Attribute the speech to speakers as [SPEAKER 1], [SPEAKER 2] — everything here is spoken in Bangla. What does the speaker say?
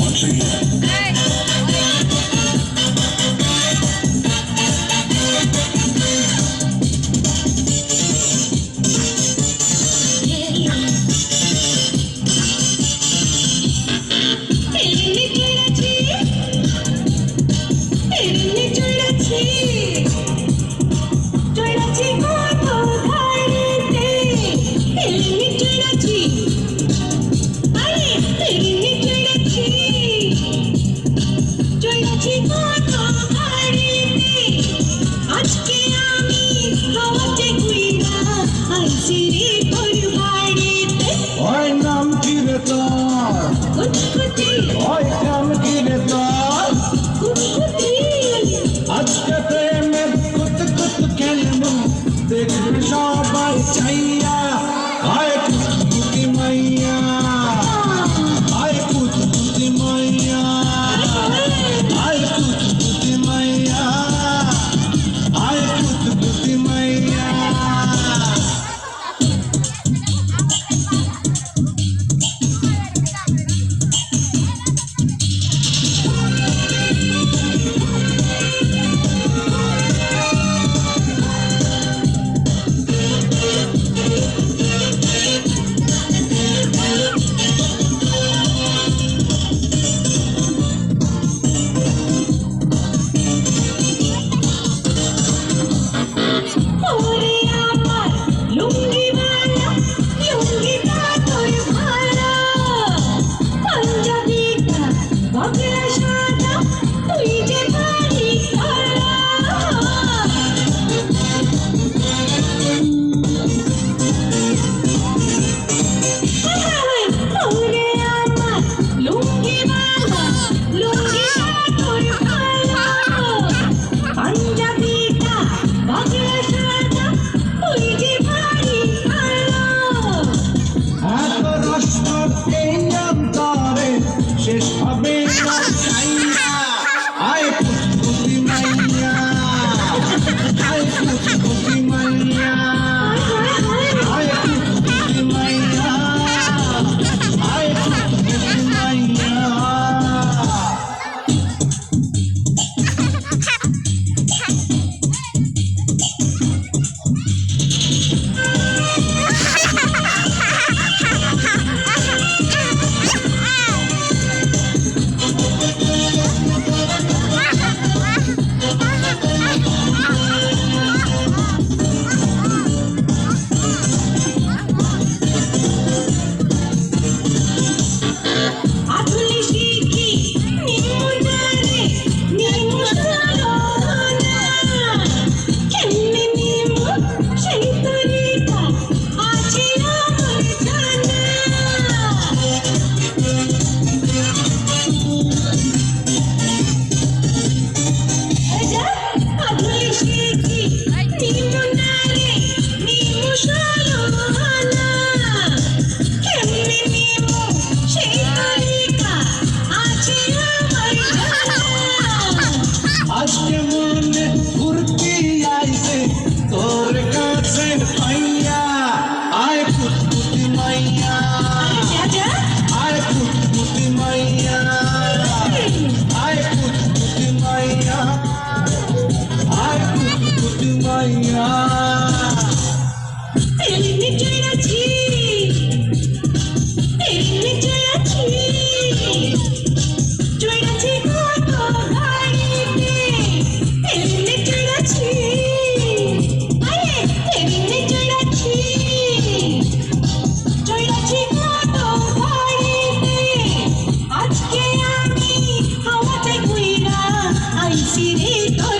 [SPEAKER 1] watching. Hey. পাইয়া
[SPEAKER 2] এমনি চলেছি এমনি চলেছি। চলেছি কত ভাইতে এমনি চলেছি। আরে, এমনি চলেছি। চলেছি কত ভাইতে আজকে আমি হাওয়াতে ঘুরা আইছি রে তোর